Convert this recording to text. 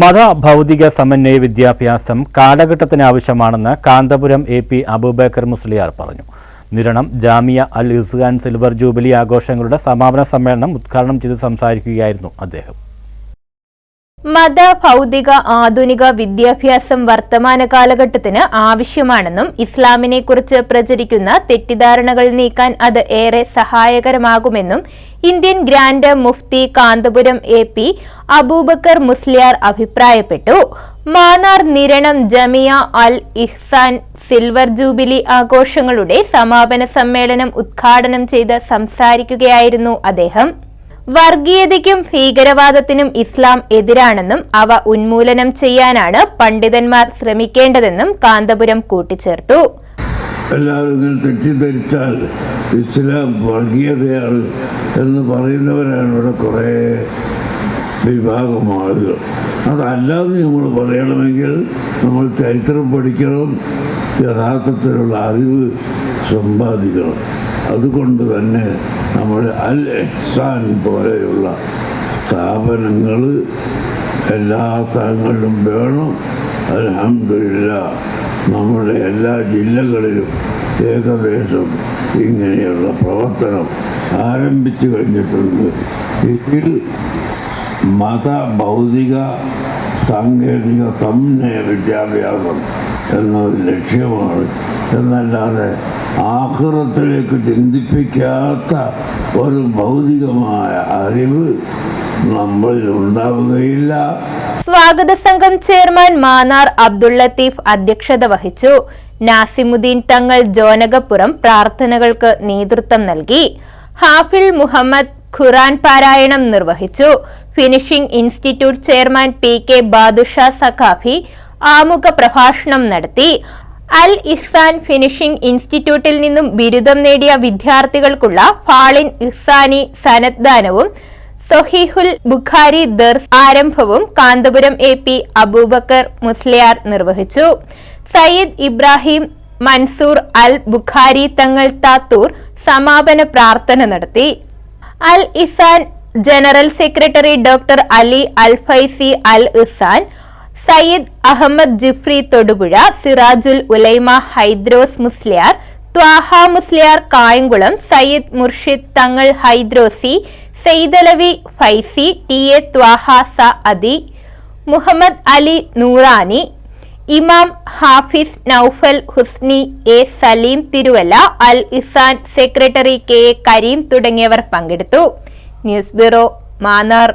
മത ഭൗതിക സമന്വയ വിദ്യാഭ്യാസം കാലഘട്ടത്തിന് ആവശ്യമാണെന്ന് കാന്തപുരം എ പി അബൂബേക്കർ മുസ്ലിയാർ പറഞ്ഞു. നിരണം ജാമിയ അൽ ഇസ്ഖാൻ സിൽവർ ജൂബിലി ആഘോഷങ്ങളുടെ സമാപന സമ്മേളനം ഉദ്ഘാടനം ചെയ്ത് സംസാരിക്കുകയായിരുന്നു അദ്ദേഹം. മത ഭൗതിക ആധുനിക വിദ്യാഭ്യാസം വർത്തമാന കാലഘട്ടത്തിന് ആവശ്യമാണെന്നും ഇസ്ലാമിനെക്കുറിച്ച് പ്രചരിക്കുന്ന തെറ്റിദ്ധാരണകൾ നീക്കാൻ അത് ഏറെ സഹായകരമാകുമെന്നും Indian grand Mufti Kanthapuram A P Aboobacker Musliyar അഭിപ്രായപ്പെട്ടു. മാനാർ നിരണം ജമിയ അൽ ഇഹ്സാൻ സിൽവർ ജൂബിലി ആഘോഷങ്ങളുടെ സമാപന സമ്മേളനം ഉദ്ഘാടനം ചെയ്ത് സംസാരിക്കുകയായിരുന്നു അദ്ദേഹം. വർഗീയതയ്ക്കും ഭീകരവാദത്തിനും ഇസ്ലാം എതിരാണെന്നും അവ ഉന്മൂലനം ചെയ്യാനാണ് പണ്ഡിതന്മാർ ശ്രമിക്കേണ്ടതെന്നും കാന്തപുരം കൂട്ടിച്ചേർത്തു. എല്ലാവരും തെറ്റിദ്ധരിച്ചാൽ ഇസ്ലാം വർഗീയതയാണ് എന്ന് പറയുന്നവരാണ് ഇവിടെ കുറേ വിഭാഗം ആളുകൾ അതല്ലാതെ നമ്മൾ പറയണമെങ്കിൽ നമ്മൾ ചരിത്രം പഠിക്കണം യഥാർത്ഥത്തിലുള്ള അറിവ് സമ്പാദിക്കണം. അതുകൊണ്ട് തന്നെ നമ്മൾ അൽ എഹ്സാൻ പോലെയുള്ള സ്ഥാപനങ്ങൾ എല്ലാ സ്ഥലങ്ങളിലും വേണം. അലഹമില്ല നമ്മുടെ എല്ലാ ജില്ലകളിലും ഏകദേശം ഇങ്ങനെയുള്ള പ്രവർത്തനം ആരംഭിച്ചു കഴിഞ്ഞിട്ടുണ്ട്. ഇതിൽ മത ഭൗതിക സാങ്കേതിക സമന്വയ വിദ്യാഭ്യാസം എന്നൊരു ലക്ഷ്യമാണ്. എന്നല്ലാതെ ആഹ്റത്തിലേക്ക് ചിന്തിപ്പിക്കാത്ത ഒരു ഭൗതികമായ അറിവ് നമ്മളിൽ ഉണ്ടാവുകയില്ല. സ്വാഗത സംഘം ചെയർമാൻ മാനാർ അബ്ദുൾ ലത്തീഫ് അധ്യക്ഷത വഹിച്ചു. നാസിമുദ്ദീൻ തങ്ങൾ ജോനകപ്പുറം പ്രാർത്ഥനകൾക്ക് നേതൃത്വം നൽകി. ഹാഫിൾ മുഹമ്മദ് ഖുറാൻ പാരായണം നിർവഹിച്ചു. Finishing institute chairman P K Badusha Saqafi ആമുഖ പ്രഭാഷണം നടത്തി. അൽ ഇഹ്സാൻ ഫിനിഷിംഗ് ഇൻസ്റ്റിറ്റ്യൂട്ടിൽ നിന്നും ബിരുദം നേടിയ വിദ്യാർത്ഥികൾക്കുള്ള ഫാളിൻ ഇഹ്സാനി സനദ്ദാനവും സൊഹീഹുൽ ബുഖാരി ദർസ് ആരംഭവും കാന്തപുരം എ പി അബൂബക്കർ മുസ്ലിയാർ നിർവഹിച്ചു. സയ്യിദ് ഇബ്രാഹിം മൻസൂർ അൽ ബുഖാരി തങ്ങൾ താത്തൂർ സമാപന പ്രാർത്ഥന നടത്തി. Al Ihsan general secretary doctor Ali Al Faizy Al Ihsan Sayyid Ahmed Jifri Thodupuzha Sirajul Ulama Haidros Musliyar Thaha Musliyar Kayamkulam Sayyid Murshid Thangal Haidrosi Saidalavi Faizy T A Thaha Saadi Muhammad Ali Noorani Imam Hafiz Naufal Husni A Saleem Thiruvalla Al Ihsan secretary K A Kareem തുടങ്ങിയവർ പങ്കെടുത്തു. News bureau Mannar.